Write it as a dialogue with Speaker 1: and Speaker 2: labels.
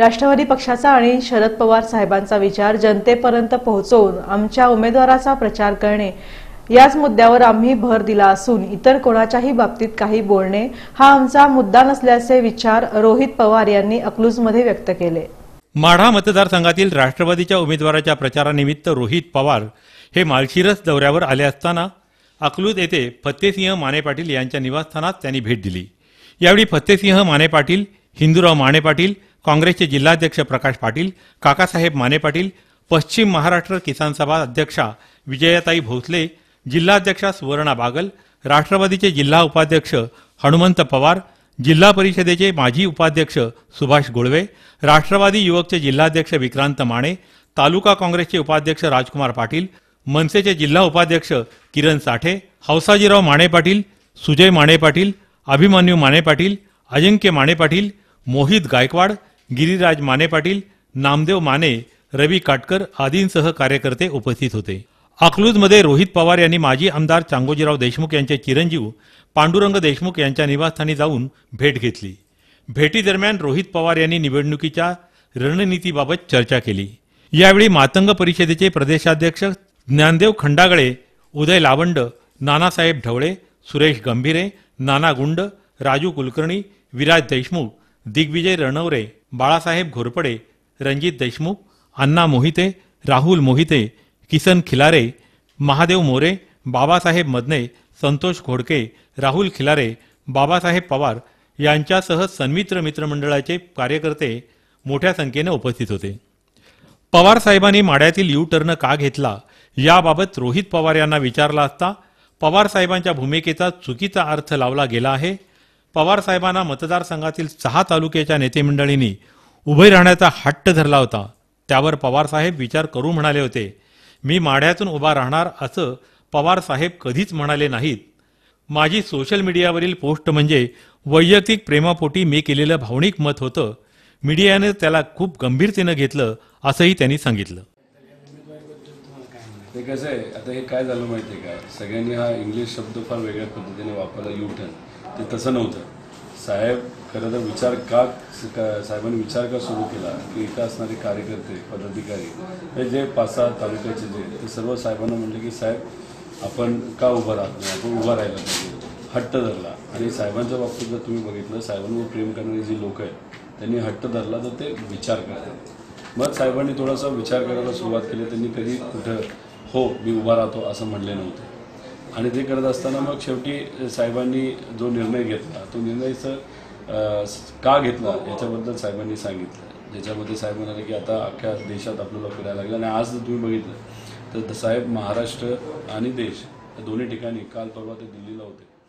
Speaker 1: राष्ट्रवादी पक्षाचा आणि शरद पवार साहेबांचा विचार जनतेपर्यंत पोहोचवून आमच्या उमेदवाराचा प्रचार करणे याच मुद्द्यावर आम्ही भर दिला असून इतर कोणाच्याही बाबतीत काही बोलणे हा आमचा मुद्दा नसल्याचे विचार रोहित पवार यांनी अकलूजमध्ये व्यक्त केले.
Speaker 2: माढा मतदारसंघातील राष्ट्रवादीच्या उमेदवाराच्या प्रचारानिमित्त रोहित पवार हे मालशिरस दौऱ्यावर आले असताना अकलूज येथे फत्तेसिंह माने पाटील यांच्या निवासस्थानात त्यांनी भेट दिली. यावेळी फत्तेसिंह माने पाटील हिंदूराव माने पाटील काँग्रेसचे जिल्हाध्यक्ष प्रकाश पाटील काकासाहेब माने पाटील पश्चिम महाराष्ट्र किसान सभा अध्यक्षा विजयाताई भोसले जिल्हाध्यक्षा सुवर्णा बागल राष्ट्रवादीचे जिल्हा उपाध्यक्ष हनुमंत पवार जिल्हा परिषदेचे माजी उपाध्यक्ष सुभाष गोळवे राष्ट्रवादी युवकचे जिल्हाध्यक्ष विक्रांत माने तालुका काँग्रेसचे उपाध्यक्ष राजकुमार पाटील मनसेचे जिल्हा उपाध्यक्ष किरण साठे हौसाजीराव माने पाटील सुजय माने पाटील अभिमन्यू माने पाटील अजिंक्य माने पाटील मोहित गायकवाड गिरीराज माने पाटील नामदेव माने रवी काटकर आदींसह कार्यकर्ते उपस्थित होते. अकलूजमध्ये रोहित पवार यांनी माजी आमदार चांगोजीराव देशमुख यांचे चिरंजीव पांडुरंग देशमुख यांच्या निवासस्थानी जाऊन भेट घेतली. भेटीदरम्यान रोहित पवार यांनी निवडणुकीच्या रणनीतीबाबत चर्चा केली. यावेळी मातंग परिषदेचे प्रदेशाध्यक्ष ज्ञानदेव खंडागळे उदय लावंड नानासाहेब ढवळे सुरेश गंभीरे नाना गुंड राजू कुलकर्णी विराज देशमुख दिग्विजय रणवरे बाळासाहेब घोरपडे रणजित देशमुख अण्णा मोहिते राहुल मोहिते किसन खिलारे महादेव मोरे बाबासाहेब मदने संतोष घोडके राहुल खिलारे बाबासाहेब पवार यांच्यासह सन्मित्र मित्रमंडळाचे कार्यकर्ते मोठ्या संख्येने उपस्थित होते. पवार साहेबांनी माड्यातील यू टर्न का घेतला याबाबत रोहित पवार यांना विचारला असता पवार साहेबांच्या भूमिकेचा चुकीचा अर्थ लावला गेला आहे पवार साहेबांना मतदारसंघातील सहा तालुक्याच्या नेतेमंडळींनी उभे राहण्याचा हट्ट धरला होता. त्यावर पवार साहेब विचार करू म्हणाले होते मी माढ्यातून उभा राहणार असं पवार साहेब कधीच म्हणाले नाहीत. माझी सोशल मीडियावरील पोस्ट म्हणजे वैयक्तिक प्रेमापोटी मी केलेलं भावनिक मत होतं. मीडियाने त्याला खूप गंभीरतेनं घेतलं असंही त्यांनी सांगितलं.
Speaker 3: ते कसं आहे आता हे काय झालं माहिती आहे का? सगळ्यांनी हा इंग्लिश शब्द फार वेगळ्या पद्धतीने वापरला यू टर्न ते तसं नव्हतं. साहेब खरं तर विचार का साहेबांनी विचार का सुरू केला? की इथं असणारे कार्यकर्ते पदाधिकारी हे जे पाच सहा तालुक्याचे जे ते सर्व साहेबांना म्हणले की साहेब आपण का उभं राहत नाही? आपण उभं राहिला पाहिजे. हट्ट धरला. आणि साहेबांच्या बाबतीत जर तुम्ही बघितलं साहेबांवर प्रेम करणारी जी लोक आहेत त्यांनी हट्ट धरला तर ते विचार करतात. मग साहेबांनी थोडासा विचार करायला सुरुवात केली त्यांनी कधी कुठं हो मी उभा राहतो असं म्हणले नव्हते. आणि ते करत असताना मग शेवटी साहेबांनी जो निर्णय घेतला तो निर्णयचं का घेतला याच्याबद्दल साहेबांनी सांगितलं. ज्याच्यामध्ये साहेब म्हणाले की आता अख्ख्या देशात आपल्याला फिरायला लागलं आणि आज जर तुम्ही बघितलं. तर साहेब महाराष्ट्र आणि देश या दोन्ही ठिकाणी काल परवा ते दिल्लीला होते.